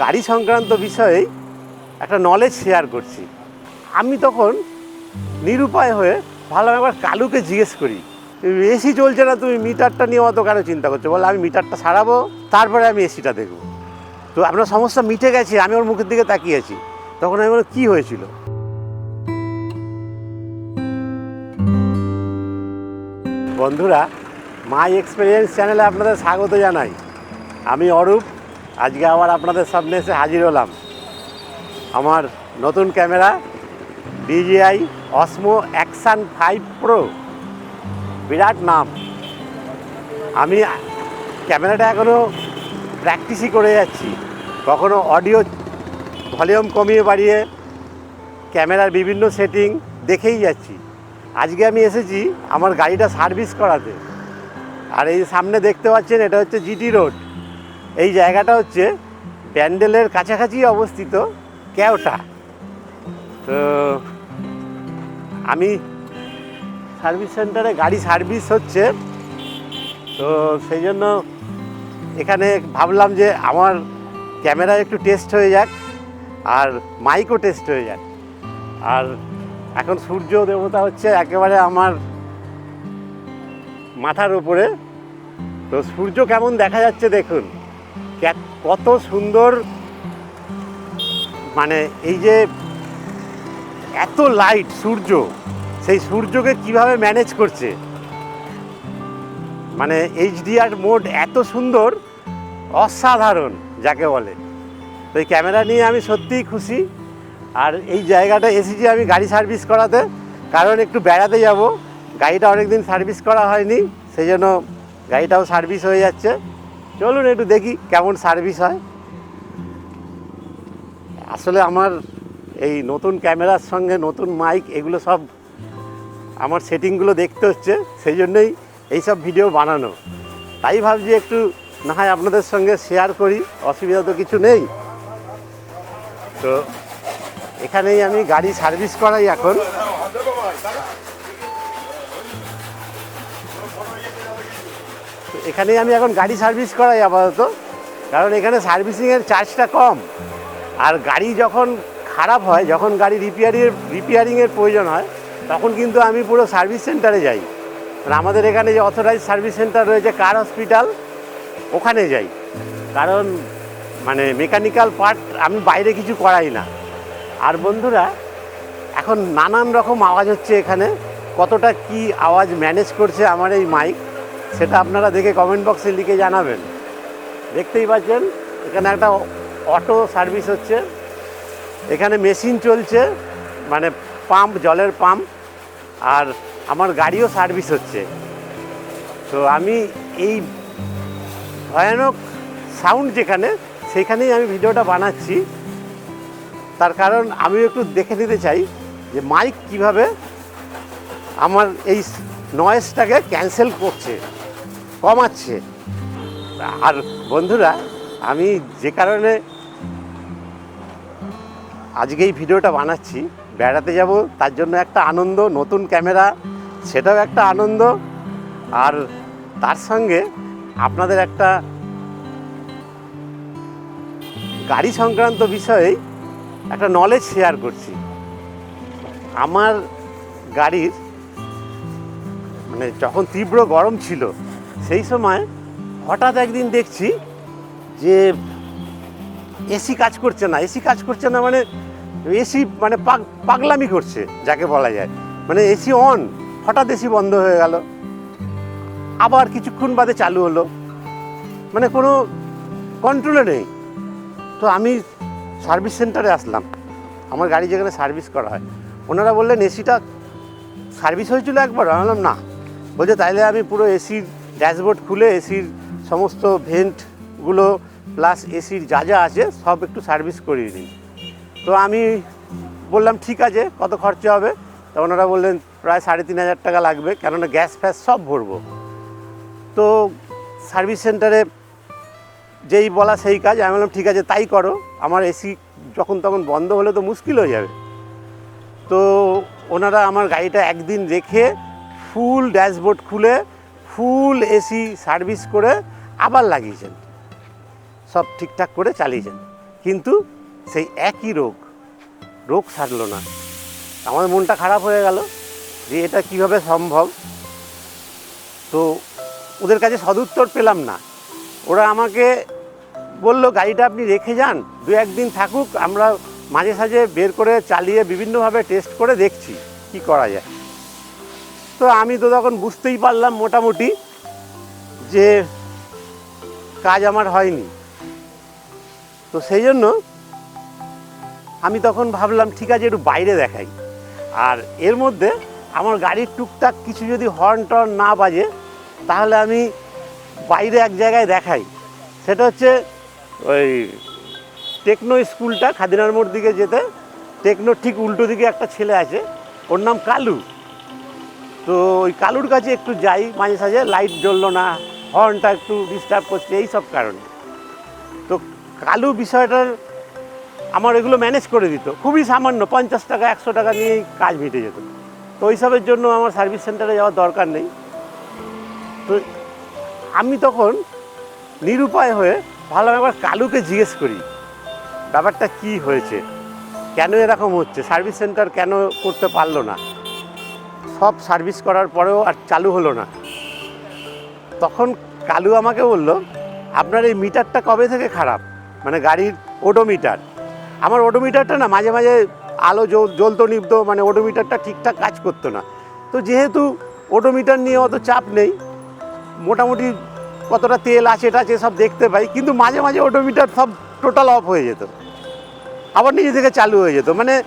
গাড়ি সংক্রান্ত বিষয়ে একটা নলেজ শেয়ার করছি। আমি তখন নিরুপায় হয়ে ভালো একবার কালুকে জিজ্ঞেস করি, এসি চলছে না তুমি? মিটারটা নিয়ে অত কেন চিন্তা করছ? বলে, আমি মিটারটা সারাবো, তারপরে আমি এসিটা দেখব। তো আপনার সমস্যা মিটে গেছে, আমি ওর মুখের দিকে তাকিয়েছি তখন আমি বললাম কী হয়েছিল? বন্ধুরা মাই এক্সপিরিয়েন্স চ্যানেলে আপনাদের স্বাগত জানাই। আমি অরূপ আজকে আবার আপনাদের সামনে এসে হাজির হলাম। আমার নতুন camera, DJI Osmo action five pro. বিরাট নাম। আমি ক্যামেরাটা এখনও প্র্যাকটিসই করে যাচ্ছি। কখনো অডিও ভলিউম কমিয়ে বাড়িয়ে ক্যামেরার বিভিন্ন সেটিং দেখেই যাচ্ছি। আজকে আমি এসেছি আমার গাড়িটা সার্ভিস করাতে। আর এই সামনে দেখতে পাচ্ছেন, এটা হচ্ছে জিটি রোড। এই জায়গাটা হচ্ছে প্যান্ডেলের কাছাকাছি অবস্থিত কেওটা। তো আমি সার্ভিস সেন্টারে গাড়ি সার্ভিস হচ্ছে। তো সেই জন্য এখানে ভাবলাম যে আমার ক্যামেরা একটু টেস্ট হয়ে যাক আর মাইকও টেস্ট হয়ে যাক। আর এখন সূর্য দেবতা হচ্ছে একেবারে আমার মাথার উপরে। তো সূর্য কেমন দেখা যাচ্ছে দেখুন। কত সুন্দর মানে এই যে এত লাইট সূর্য, সেই সূর্যকে কীভাবে ম্যানেজ করছে? মানে এইচডিআর মোড এত সুন্দর, অসাধারণ, যাকে বলে। তো এই ক্যামেরা নিয়ে আমি সত্যিই খুশি। আর এই জায়গাটা এসেছি আমি গাড়ি সার্ভিস করাতে, কারণ একটু বেড়াতে যাব। গাড়িটা অনেক দিন সার্ভিস করা হয়নি, সেই জন্য গাড়িটাও সার্ভিস হয়ে যাচ্ছে। চলুন একটু দেখি কেমন সার্ভিস হয়। আসলে আমার এই নতুন ক্যামেরার সঙ্গে নতুন মাইক এগুলো সব আমার সেটিংগুলো দেখতে হচ্ছে, সেই জন্যই এইসব ভিডিও বানানো। তাই ভাবছি একটু না হয় আপনাদের সঙ্গে শেয়ার করি, অসুবিধা তো কিছু নেই। তো এখানেই আমি গাড়ি সার্ভিস করাই এখন। তো এখানেই আমি এখন গাড়ি সার্ভিস করাই আপাতত। কারণ এখানে সার্ভিসিংয়ের চার্জটা কম। আর গাড়ি যখন খারাপ হয়, যখন গাড়ি রিপেয়ারিং রিপেয়ারিংয়ের প্রয়োজন হয়, তখন কিন্তু আমি পুরো সার্ভিস সেন্টারে যাই। মানে আমাদের এখানে যে অথরাইজ সার্ভিস সেন্টার রয়েছে কার হসপিটাল ওখানে যাই। কারণ মানে মেকানিক্যাল পার্ট আমি বাইরে কিছু করাই না। আর বন্ধুরা, এখন নানান রকম আওয়াজ হচ্ছে এখানে। কতটা কি আওয়াজ ম্যানেজ করছে আমার এই মাইক সেটা আপনারা দেখে কমেন্ট বক্সে লিখে জানাবেন। দেখতেই পাচ্ছেন, এখানে একটা অটো সার্ভিস হচ্ছে। এখানে মেশিন চলছে মানে পাম্প জলের পাম্প আর আমার গাড়িও সার্ভিস হচ্ছে। তো আমি এই ভয়ানক সাউন্ড যেখানে, সেখানেই আমি ভিডিওটা বানাচ্ছি। তার কারণ আমি একটু দেখে নিতে চাই যে মাইক কীভাবে আমার এই নয়েজটাকে ক্যান্সেল করছে। কমাচ্ছে আর বন্ধুরা, আমি যে কারণে আজকে এই ভিডিওটা বানাচ্ছি, বেড়াতে যাব, তার জন্য একটা আনন্দ, নতুন ক্যামেরা, সেটাও একটা আনন্দ। আর তার সঙ্গে আপনাদের একটা গাড়ি সংক্রান্ত বিষয়ে একটা নলেজ শেয়ার করছি। আমার গাড়ির মানে যখন তীব্র গরম ছিল সেই সময় হঠাৎ একদিন দেখছি যে এসি কাজ করছে না, এসি কাজ করছে না মানে এসি মানে পাগ, পাগলামি করছে, যাকে বলা যায়। মানে এসি অন, হঠাৎ এসি বন্ধ হয়ে গেল। আবার কিছুক্ষণ বাদে চালু হলো। মানে কোনো কন্ট্রোলে নেই। তো আমি সার্ভিস সেন্টারে আসলাম। আমার গাড়ি যেখানে সার্ভিস করা হয়। ওনারা বললেন, এসিটা সার্ভিস হয়েছিল একবার? আমি বললাম, না। বলছে, তাইলে আমি পুরো এসির ড্যাশবোর্ড খুলে এসির সমস্ত ভেন্টগুলো প্লাস এসির যা যা আছে সব একটু সার্ভিস করিয়ে দিই তো আমি বললাম, ঠিক আছে, কত খরচা হবে? তো ওনারা বললেন, প্রায় সাড়ে তিন হাজার টাকা লাগবে, কেননা গ্যাস ফ্যাস সব ভরবো। তো সার্ভিস সেন্টারে যেই বলা সেই কাজ। আমি বললাম, ঠিক আছে, তাই করো। আমার এসি যখন তখন বন্ধ হলে তো মুশকিল হয়ে যাবে। তো ওনারা আমার গাড়িটা একদিন রেখে ফুল ড্যাশবোর্ড খুলে ফুল এসি সার্ভিস করে আবার লাগিয়েছেন। সব ঠিকঠাক করে চালিয়েছেন। কিন্তু সেই একই রোগ রোগ সারলো না। আমার মনটা খারাপ হয়ে গেল যে এটা কীভাবে সম্ভব? তো ওদের কাছে সদুত্তর পেলাম না। ওরা আমাকে বলল, গাড়িটা আপনি রেখে যান, দু একদিন থাকুক, আমরা মাঝে সাঝে বের করে চালিয়ে বিভিন্নভাবে টেস্ট করে দেখছি, কি করা যায়? তো আমি তো তখন বুঝতেই পারলাম মোটামুটি যে কাজ আমার হয়নি। তো সেই জন্য আমি তখন ভাবলাম, ঠিক আছে, একটু বাইরে দেখাই। আর এর মধ্যে আমার গাড়ির টুকটাক কিছু যদি হর্ন টর্ন না বাজে, তাহলে আমি বাইরে এক জায়গায় দেখাই। সেটা হচ্ছে ওই টেকনো স্কুলটা, খাদিনার মোড় দিকে যেতে। টেকনোর ঠিক উল্টো দিকে একটা ছেলে আছে, ওর নাম কালু। তো ওই কালুর কাছে একটু যাই মাঝে সাঝে লাইট জ্বললো না হর্নটা একটু ডিস্টার্ব করছে, এই সব কারণে। তো কালু বিষয়টার আমার এগুলো ম্যানেজ করে দিত। খুবই সামান্য, পঞ্চাশ টাকা, একশো টাকা নিয়েই কাজ মিটে যেত। তো ওইসবের জন্য আমার সার্ভিস সেন্টারে যাওয়ার দরকার নেই। তো আমি তখন নিরুপায় হয়ে ভাবলাম একবার কালুকে জিজ্ঞেস করি, ব্যাপারটা কি হয়েছে? কেন এরকম হচ্ছে? সার্ভিস সেন্টার কেন করতে পারল না? সব সার্ভিস করার পরেও আর চালু হলো না। তখন কালু আমাকে বলল, আপনার এই মিটারটা কবে থেকে খারাপ? মানে গাড়ির ওডোমিটার আমার ওডোমিটারটা না মাঝে মাঝে আলো জ্বল- জ্বলতো নিবতো মানে ওডোমিটারটা ঠিকঠাক কাজ করতো না। তো যেহেতু ওডোমিটার নিয়ে অত চাপ নেই, মোটামুটি কতটা তেল আছে, এটা আছে, সব দেখতে পাই, কিন্তু মাঝে মাঝে ওডোমিটার সব টোটাল অফ হয়ে যেত। আবার নিজে থেকে চালু হয়ে যেত। মানে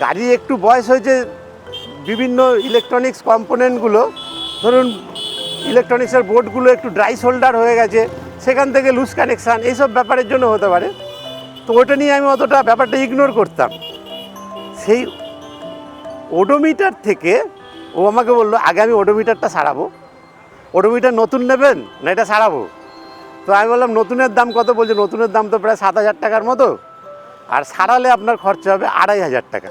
গাড়ি একটু বয়স হয়েছে বিভিন্ন ইলেকট্রনিক্স কম্পোনেন্টগুলো ধরুন ইলেকট্রনিক্সের বোর্ডগুলো একটু ড্রাই শোল্ডার হয়ে গেছে, সেখান থেকে লুজ কানেকশান এইসব ব্যাপারের জন্য হতে পারে। তো ওটা নিয়ে আমি অতটা ব্যাপারটা ইগনোর করতাম। সেই ওডোমিটার থেকে ও আমাকে বলল, আগে আমি ওডোমিটারটা সারাবো। ওডোমিটার নতুন নেবেন না এটা সারাবো? তো আমি বললাম, নতুনের দাম কত? বলছে, নতুনের দাম তো প্রায় সাত হাজার টাকার মতো। আর সারালে আপনার খরচা হবে আড়াই হাজার টাকা।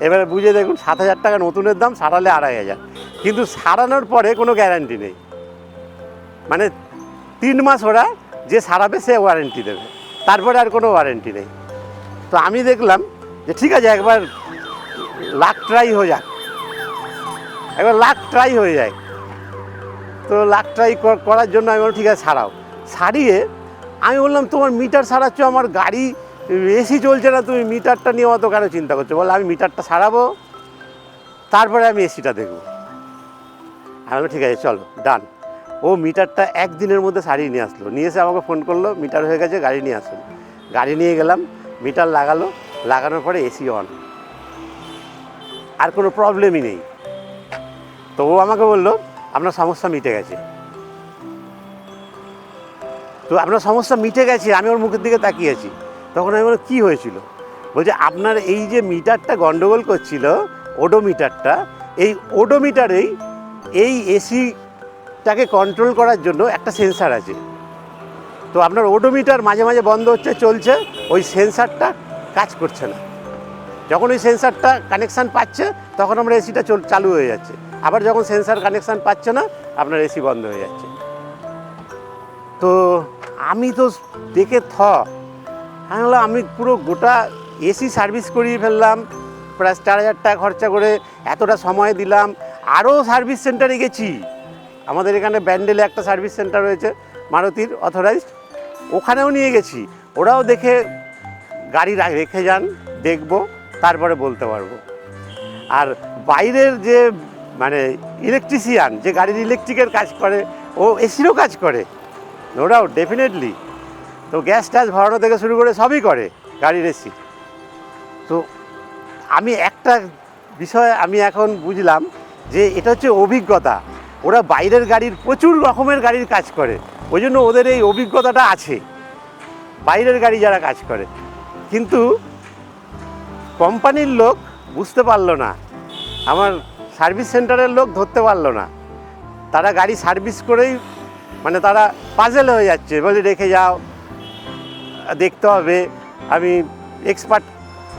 এবারে বুঝে দেখুন, সাত হাজার টাকা নতুনের দাম সারালে আড়াই হাজার। কিন্তু সারানোর পরে কোনো গ্যারান্টি নেই। মানে তিন মাস ওরা যে সারাবে সে ওয়ারেন্টি দেবে। তারপরে আর কোনো ওয়ারেন্টি নেই। তো আমি দেখলাম যে ঠিক আছে, একবার লাখ ট্রাই হয়ে যাক। একবার লাখ ট্রাই হয়ে যায়। তো লাখ ট্রাই করার জন্য আমি বললাম, ঠিক আছে, সারাও। সারিয়ে আমি বললাম, তোমার মিটার সারাচ্ছ, আমার গাড়ি এসি চলছে না, তুমি মিটারটা নিয়ে অত কেন চিন্তা করছ? বলে, আমি মিটারটা সারাবো, তারপরে আমি এসিটা দেখব। আমি ঠিক আছে, চলো ডান ও মিটারটা একদিনের মধ্যে সারিয়ে নিয়ে আসলো। নিয়ে এসে আমাকে ফোন করল, মিটার হয়ে গেছে, গাড়ি নিয়ে আসুন। গাড়ি নিয়ে গেলাম, মিটার লাগালো, লাগানোর পরে এসি অন আর কোনো প্রবলেমই নেই। তো ও আমাকে বলল, আপনার সমস্যা মিটে গেছে। তো আপনার সমস্যা মিটে গেছে, আমি ওর মুখের দিকে তাকিয়ে আছি। তখন আমি বললাম, কী হয়েছিল? বলছে, আপনার এই যে মিটারটা গন্ডগোল করছিল, ওডোমিটারটা, এই ওডোমিটারেই এই এসিটাকে কন্ট্রোল করার জন্য একটা সেন্সার আছে। তো আপনার ওডোমিটার মাঝে মাঝে বন্ধ হচ্ছে, চলছে, ওই সেন্সারটা কাজ করছে না। যখন ওই সেন্সারটা কানেকশান পাচ্ছে, তখন আমরা এসিটা চল, চালু হয়ে যাচ্ছে। আবার যখন সেন্সার কানেকশান পাচ্ছে না, আপনার এসি বন্ধ হয়ে যাচ্ছে। তো আমি তো দেখে থ আমি বললাম আমি পুরো গোটা এসি সার্ভিস করিয়ে ফেললাম, প্রায় চার হাজার টাকা খরচা করে এতটা সময় দিলাম, আরও সার্ভিস সেন্টারে গেছি। আমাদের এখানে ব্যান্ডেলে একটা সার্ভিস সেন্টার রয়েছে, মারুতির অথরাইজড, ওখানেও নিয়ে গেছি। ওরাও দেখে গাড়ি রেখে যান, দেখব, তারপরে বলতে পারব। আর বাইরের যে মানে ইলেকট্রিশিয়ান যে গাড়ির ইলেকট্রিকের কাজ করে, ও এসিরও কাজ করে নো ডাউট ডেফিনেটলি তো গ্যাস ট্যাস ভরানো থেকে শুরু করে সবই করে গাড়ির এসি। তো আমি একটা বিষয় আমি এখন বুঝলাম যে এটা হচ্ছে অভিজ্ঞতা। ওরা বাইরের গাড়ির প্রচুর রকমের গাড়ির কাজ করে, ওই জন্য ওদের এই অভিজ্ঞতাটা আছে। বাইরের গাড়ি যারা কাজ করে। কিন্তু কোম্পানির লোক বুঝতে পারল না, আমার সার্ভিস সেন্টারের লোক ধরতে পারল না। তারা গাড়ি সার্ভিস করেই মানে তারা পাজেল হয়ে যাচ্ছে, বলে রেখে যাও দেখতে হবে। আমি এক্সপার্ট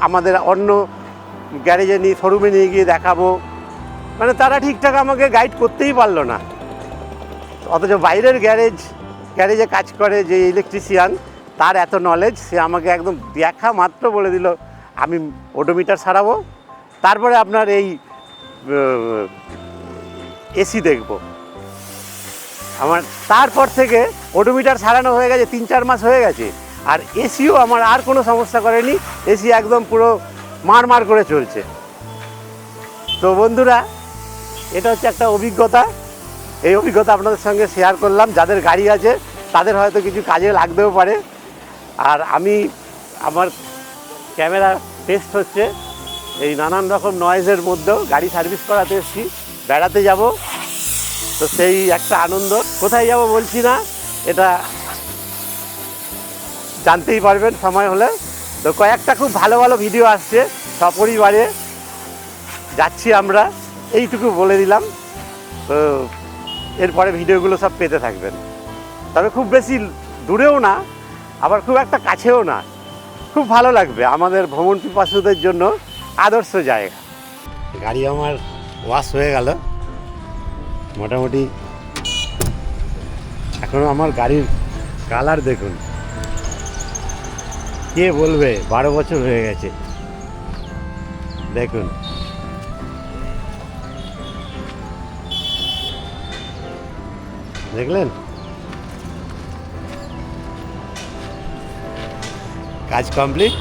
আমাদের অন্য গ্যারেজে নিয়ে শোরুমে নিয়ে গিয়ে দেখাবো। মানে তারা ঠিকঠাক আমাকে গাইড করতেই পারল না। অথচ বাইরের গ্যারেজ গ্যারেজে কাজ করে যে ইলেকট্রিশিয়ান তার এত নলেজ সে আমাকে একদম দেখা মাত্র বলে দিল, আমি ওডোমিটার সারাবো। তারপরে আপনার এই এসি দেখব। আমার, তারপর থেকে ওডোমিটার সারানো হয়ে গেছে, তিন চার মাস হয়ে গেছে। আর এসিও আমার আর কোনো সমস্যা করেনি। এসি একদম পুরো মার মার করে চলছে। তো বন্ধুরা, এটা হচ্ছে একটা অভিজ্ঞতা। এই অভিজ্ঞতা আপনাদের সঙ্গে শেয়ার করলাম। যাদের গাড়ি আছে, তাদের হয়তো কিছু কাজে লাগতেও পারে। আর আমি, আমার ক্যামেরা টেস্ট হচ্ছে। এই নানান রকম নয়েজের মধ্যেও গাড়ি সার্ভিস করাতে এসেছি। বেড়াতে যাব। তো সেই একটা আনন্দ। কোথায় যাব বলছি না। এটা জানতেই পারবেন, সময় হলে। তো কয়েকটা খুব ভালো ভালো ভিডিও আসছে সপরিবারে। যাচ্ছি আমরা, এইটুকু বলে দিলাম। তো এরপরে ভিডিওগুলো সব পেতে থাকবেন। তবে খুব বেশি দূরেও না, আবার খুব একটা কাছেও না। খুব ভালো লাগবে, আমাদের ভ্রমণ পিপাসুদের জন্য আদর্শ জায়গা। গাড়ি আমার ওয়াশ হয়ে গেল। মোটামুটি এখনও আমার গাড়ির কালার দেখুন। কে বলবে? বারো বছর হয়ে গেছে। দেখুন। দেখলেন? কাজ কমপ্লিট।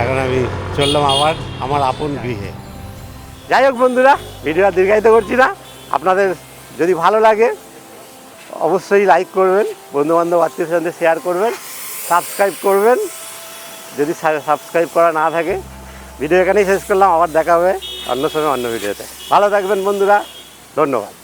এখন আমি চললাম আবার আমার আপন গৃহে। যাই হোক বন্ধুরা ভিডিও আর দীর্ঘায়িত করছি না। আপনাদের যদি ভালো লাগে, অবশ্যই লাইক করবেন, বন্ধুবান্ধব আত্মীয় স্বজনদের শেয়ার করবেন সাবস্ক্রাইব করবেন। যদি সাবস্ক্রাইব করা না থাকে ভিডিও এখানেই শেষ করলাম, আবার দেখা হবে অন্য সময় অন্য ভিডিওতে ভালো থাকবেন বন্ধুরা, ধন্যবাদ।